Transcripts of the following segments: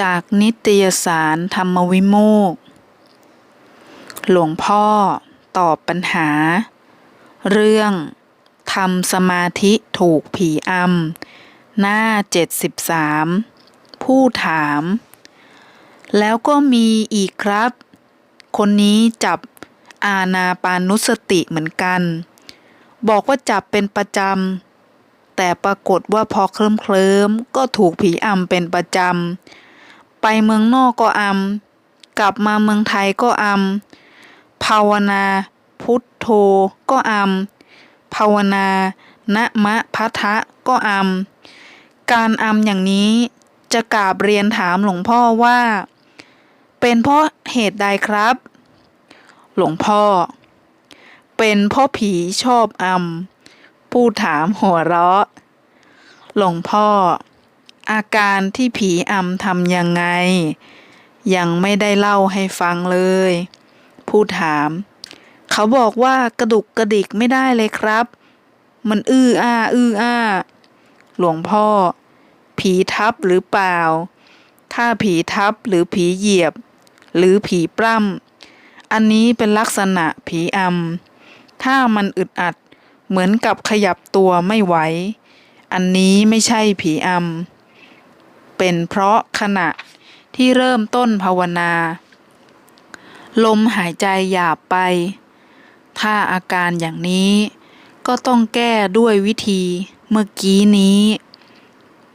จากนิตยสารธรรมวิโมก หลวงพ่อตอบปัญหา เรื่องทำสมาธิถูกผีอำหน้า 73 ผู้ถาม แล้วก็มีอีกครับ คนนี้จับอาณาปานุสติเหมือนกัน บอกว่าจับเป็นประจำแต่ปรากฏว่าพอเคลิ้มเคลิมก็ถูกผีอำเป็นประจำ ไปเมืองนอกก็อำ กลับมาเมืองไทยก็อำ ภาวนา พุทโธก็อำ ภาวนานะมะพะทะก็อำ การอำอย่างนี้จะกราบเรียนถามหลวงพ่อว่า เป็นเพราะเหตุใดครับ หลวงพ่อ เป็นเพราะผีชอบอำผู้ถามหัวเราะ หลวงพ่อ อาการที่ผีอำทำยังไง ยังไม่ได้เล่าให้ฟังเลย ผู้ถาม เขาบอกว่ากระดุกกระดิกไม่ได้เลยครับ มันอื้ออ้าอื้ออ้า หลวงพ่อ ผีทับหรือเปล่า ถ้าผีทับหรือผีเหยียบ หรือผีปล้ำอันนี้เป็นลักษณะผีอำถ้ามันอึดอัดเหมือนกับขยับตัวไม่ไหว อันนี้ไม่ใช่ผีอำ เป็นเพราะขณะที่เริ่มต้นภาวนา ลมหายใจหยาบไป ถ้าอาการอย่างนี้ก็ต้องแก้ด้วยวิธีเมื่อกี้นี้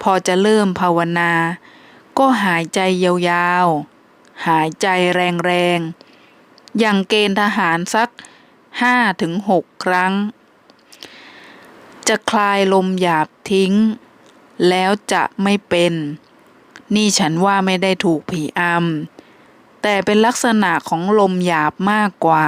พอจะเริ่มภาวนา ก็หายใจยาวๆ หายใจแรงๆ อย่างเกณฑ์ทหารสักห้าถึงหกครั้ง จะคลายลมหยาบทิ้ง แล้วจะไม่เป็น นี่ฉันว่าไม่ได้ถูกผีอำแต่เป็นลักษณะของลมหยาบมากกว่า